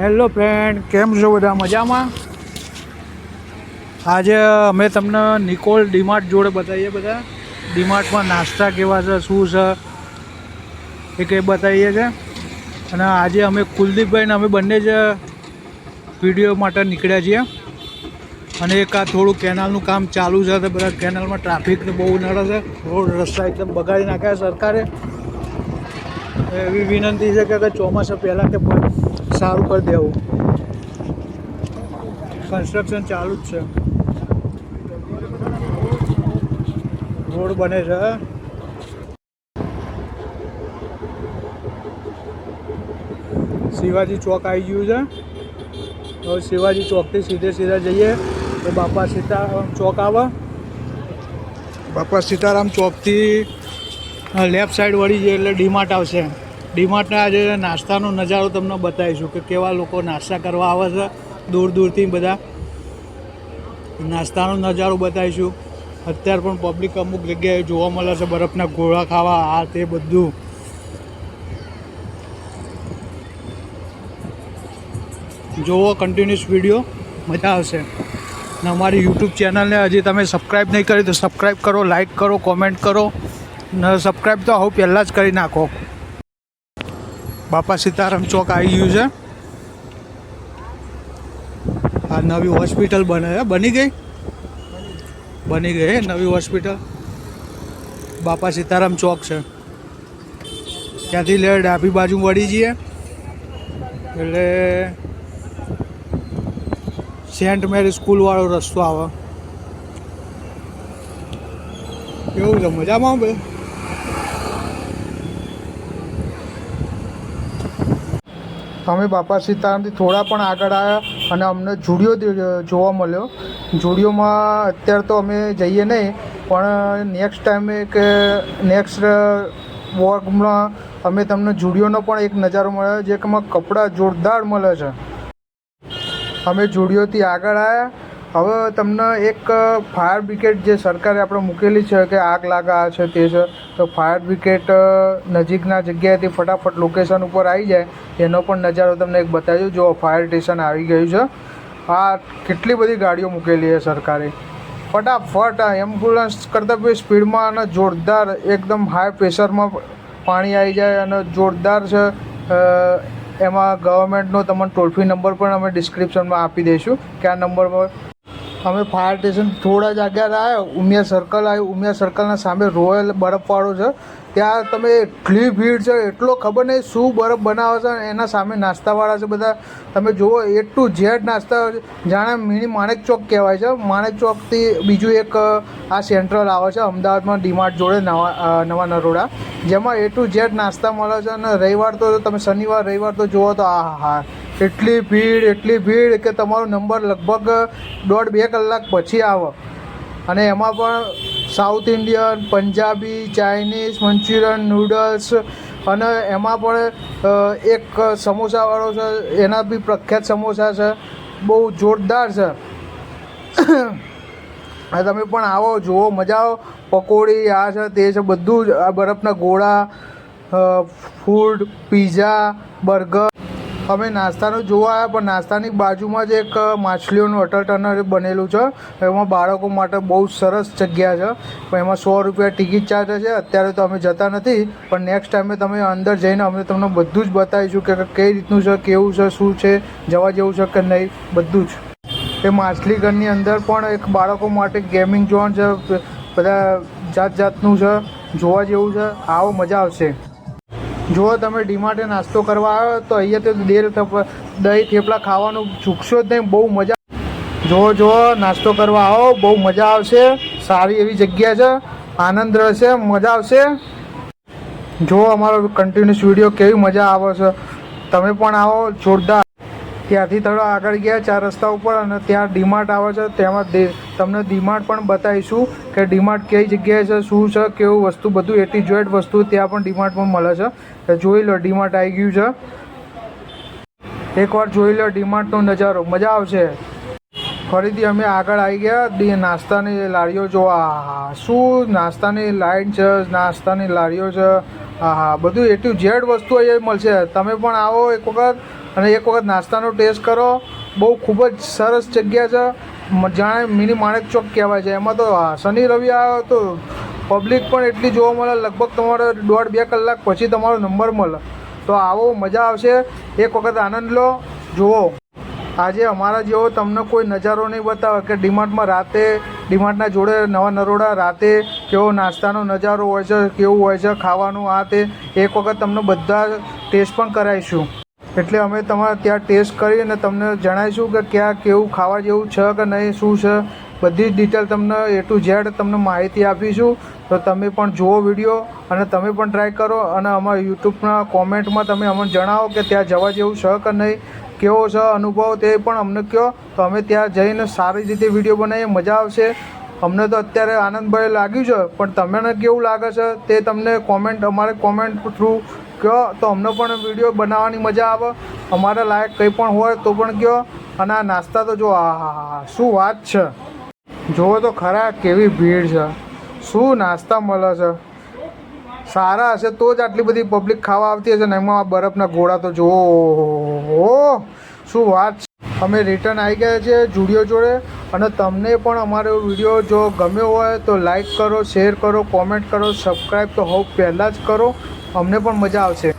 Hello friend, કેમ છો બધા મજામાં? આજે અમે તમને નિકોલ ડીમાર્ટ જોડે બતાવીએ બધા. ડીમાર્ટમાં નાસ્તા કેવા છે, શું છે, એ કંઈ બતાવીએ છે. અને આજે અમે કુલદીપભાઈને અમે બંને જ વીડિયો માટે નીકળ્યા છીએ. અને એક આ થોડું કેનાલનું કામ ચાલુ છે, તો બધા કેનાલમાં ટ્રાફિક બહુ નડે છે. રોડ રસ્તા એકદમ બગાડી નાખ્યા સરકારે. એવી વિનંતી છે કે ચોમાસા પહેલાં કે સારું કરી દેવું. કન્સ્ટ્રક્શન ચાલુ જ છે. રોડ બને છે. શિવાજી ચોક આવી ગયું છે. હવે શિવાજી ચોકથી સીધે સીધા જઈએ તો બાપા સીતારામ ચોક આવે. બાપા સીતારામ ચોકથી લેફ્ટ સાઈડ વળી જઈએ એટલે ડીમાર્ટ આવશે. ડીમાર્ટના આજે નાસ્તાનો નજારો તમને બતાવીશું કે કેવા લોકો નાસ્તા કરવા આવે છે, દૂર દૂરથી બધા. નાસ્તાનો નજારો બતાવીશું. અત્યારે પણ પબ્લિક અમુક જગ્યાએ જોવા મળે છે, બરફના ગોળા ખાવા, આ તે બધું. જોવો કન્ટિન્યુઅસ વીડિયો મજા આવશે. ને અમારી યુટ્યુબ ચેનલને હજી તમે સબસ્ક્રાઈબ નહીં કરી તો સબસ્ક્રાઈબ કરો લાઇક કરો કોમેન્ટ કરો. ને સબસ્ક્રાઈબ તો હું પહેલાં જ કરી નાખો. બાપા સીતારામ ચોક આવી ગયું છે. આ નવી હોસ્પિટલ બને છે. બની ગઈ? બની ગઈ નવી હોસ્પિટલ. બાપા સીતારામ ચોક છે. ત્યાંથી લે ડાબી બાજુ વળી જઈએ. એટલે સેન્ટ મેરી સ્કૂલવાળો રસ્તો આવે. કેવું છે? મજામાં બે અમે બાપા સીતારામથી થોડા પણ આગળ આવ્યા અને અમને જુડિયો જોવા મળ્યો. જુડિયોમાં અત્યારે તો અમે જઈએ નહીં, પણ નેક્સ્ટ ટાઈમે કે નેક્સ્ટ વર્ગમાં અમે તમને જુડિયોનો પણ એક નજારો મળ્યો, જે કે કપડાં જોરદાર મળે છે. અમે જુડિયોથી આગળ આવ્યા હવે તમને એક ફાયર બ્રિગેડ જે સરકારે આપણે મૂકેલી છે કે આગ લાગા છે તે છે, તો ફાયર બ્રિગેડ નજીકના જગ્યાએથી ફટાફટ લોકેશન ઉપર આવી જાય, એનો પણ નજારો તમને એક બતાવ્યો જો ફાયર સ્ટેશન આવી ગયું છે, આ કેટલી બધી ગાડીઓ મૂકેલી છે સરકારે. ફટાફટ આ એમ્બ્યુલન્સ કરતાં બી સ્પીડમાં અને જોરદાર એકદમ હાઈ પ્રેશરમાં પાણી આવી જાય અને જોરદાર છે એમાં ગવર્મેન્ટનો તમને ટોલ ફ્રી નંબર પણ અમે ડિસ્ક્રિપ્શનમાં આપી દઈશું કે આ નંબર પર અમે ફાયર સ્ટેશન થોડા જ આગળ આવ્યા ઉમિયા સર્કલ આવ્યું. ઉમિયા સર્કલના સામે રોયલ બરફવાળો છે. ત્યાં તમે એટલી ભીડ છે, એટલો ખબર નહીં શું બરફ બનાવે છે એના સામે નાસ્તાવાળા છે બધા. તમે જુઓ એટલું ઝેડ નાસ્તા જાણે મિની માણેક ચોક કહેવાય છે. માણેક ચોકથી બીજું એક આ સેન્ટ્રલ આવે છે, અમદાવાદમાં ડીમાર્ટ જોડે નવા નવા નરોડા. જેમાં એટલું ઝેડ નાસ્તા મળે છે અને રવિવાર તો તમે શનિવાર, રવિવાર તો જુઓ તો આ હા. એટલી ભીડ એટલી ભીડ કે તમારો નંબર લગભગ દોઢ બે કલાક પછી આવે. અને એમાં પણ south Indian Punjabi Chinese manchurian noodles અને એમાં પણ એક સમોસાવાળો છે, એના બી પ્રખ્યાત સમોસા છે, બહુ જોરદાર છે. અને તમે પણ આવો, જુઓ, મજા આવો. પકોડી, આ છે, તે છે, બધું જ આ બરફના ગોળા ફૂડ પીઝા બર્ગર અમે નાસ્તાનું જોવા આવ્યા પણ નાસ્તાની બાજુમાં જ એક માછલીઓનું અટલ ટનર બનેલું છે. એમાં બાળકો માટે બહુ સરસ જગ્યા છે. પણ એમાં સો રૂપિયા ટિકિટ ચાર્જ છે અત્યારે તો અમે જતા નથી, પણ નેક્સ્ટ ટાઈમે તમે અંદર જઈને અમે તમને બધું જ બતાવીશું કે કઈ રીતનું છે, કેવું છે, શું છે, જવા જેવું છે કે નહીં, બધું જ. એ માછલી ઘરની અંદર પણ એક બાળકો માટે ગેમિંગ ઝોન છે. બધા જાત જાતનું છે, જોવા જેવું છે. આવો મજા આવશે. જો તમે ડીમાર્ટે નાસ્તો કરવા આવ્યો તો અહીંયા તો દેર દહીં થેપલા ખાવાનું ચૂકશો જ નહીં, બહુ મજા જો જો, નાસ્તો કરવા આવો, બહુ મજા આવશે. સારી એવી જગ્યા છે, આનંદ રહેશે, મજા આવશે. જો અમારો કન્ટિન્યુઅસ વીડિયો કેવી મજા આવે છે, તમે પણ આવો, જોરદાર. ત્યાંથી થોડા આગળ ગયા ચાર રસ્તા ઉપર અને ત્યાં ડીમાર્ટ આવે છે. તેમાં તમને ડીમાર્ટ પણ બતાવીશું કે ડીમાર્ટ કઈ જગ્યાએ છે શું છે કેવું વસ્તુ બધું એટી જોઈન્ટ વસ્તુ ત્યાં પણ ડીમાર્ટમાં મળે છે. જોઈ લો ડીમાર્ટ આવી ગયું છે. એકવાર જોઈ લો ડીમાર્ટનો નજારો. મજા આવશે. ફરીથી અમે આગળ આવી ગયા. નાસ્તાની લારીઓ જોવા આહા, શું નાસ્તાની લાઈન છે નાસ્તાની લારીઓ છે. હા હા બધું એટલું ઝેડ વસ્તુ અહીંયા મળશે. તમે પણ આવો એક વખત. અને એક વખત નાસ્તાનો ટેસ્ટ કરો. બહુ ખૂબ જ સરસ જગ્યા છે. જાણે મિની માણેક ચોક કહેવાય છે. એમાં તો શનિ, રવિ આવે તો પબ્લિક પણ એટલી જોવા મળે. લગભગ તમારે દોઢ બે કલાક પછી તમારો નંબર મળે. તો આવો મજા આવશે. એક વખત આનંદ લો. જુઓ. આજે અમારા જેવો તમને કોઈ નજારો નહીં બતાવે કે ડીમાર્ટમાં રાતે, ડીમાર્ટના જોડે નવા નરોડા રાતે કેવો નાસ્તાનો નજારો હોય છે, કેવું હોય છે, ખાવાનું આ તે. એક વખત તમને બધા ટેસ્ટ પણ કરાવીશું. એટલે અમે તમારે ત્યાં ટેસ્ટ કરીને તમને જણાવીશું કે ક્યાં કેવું ખાવા જેવું છે કે નહીં, શું છે. બધી જ ડિટેલ તમને એ ટુ ઝેડ તમને માહિતી આપીશું. તો તમે પણ જુઓ વીડિયો અને તમે પણ ટ્રાય કરો અને અમારા યુટ્યુબના કોમેન્ટમાં તમે અમને જણાવો કે ત્યાં જવા જેવું છે કે નહીં, કેવો છે અનુભવ તે પણ અમને કહો. તો અમે ત્યાં જઈને સારી રીતે વીડિયો બનાવીએ, મજા આવશે. અમને તો અત્યારે આનંદભાઈ લાગ્યું છે, પણ તમને કેવું લાગે છે તે તમને કોમેન્ટ અમારે કોમેન્ટ થ્રુ કહો તો અમને પણ વીડિયો બનાવવાની મજા આવે. અમારા લાયક કંઈ પણ હોય તો પણ કહો અને આ નાસ્તા તો જો, આ હા હા શું વાત છે? જુઓ તો ખરા કેવી ભીડ છે. શું નાસ્તા મળે છે. સારા હશે તો જ આટલી બધી પબ્લિક ખાવા આવતી હશે ને એમાં આ બરફના ગોળા તો જુઓ. ઓહો, શું વાત છે. અમે રિટર્ન આવી ગયા છે જુડિયો જોડે. અને તમને પણ અમારો વીડિયો જો ગમ્યો હોય તો લાઈક કરો શેર કરો કોમેન્ટ કરો સબસ્ક્રાઈબ તો હોપ પહેલાં જ કરો. અમને પણ મજા આવશે.